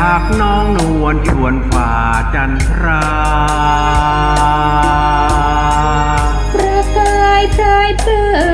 หากน้องนวลชวนฝ่าจันทราประกายพรเพื่อ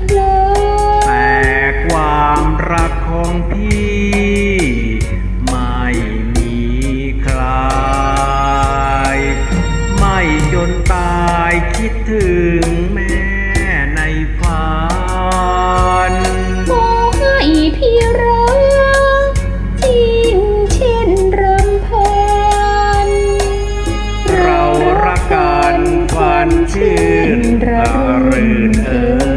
เพลินแต่ความรักของพี่ ไม่มีใคร ไม่จนตายคิดถึงแม่ในฝันขอให้พี่รักจริงเช่นรำพัน เรารักกันฝันชื่นระรื่นเอ่ย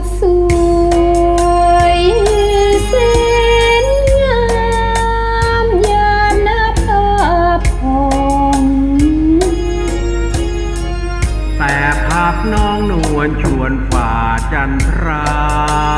ดสวยแสนงามยานหน้าภาพผ่องแต่ภาพน้องนวลชวนฝ่าจันทรา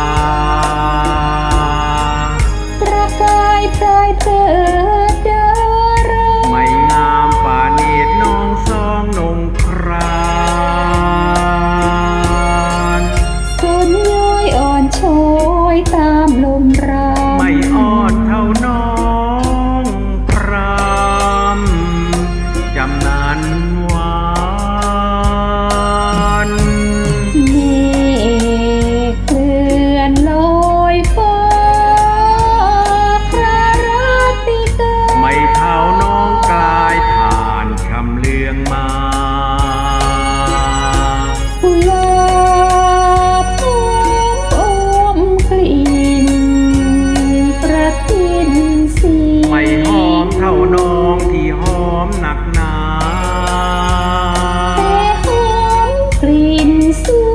องมาผู้ลาบอมกลิ่นประทินสีไม่หอมเท่าน้องที่หอมหนักหนาแต่หอมกลิ่นสี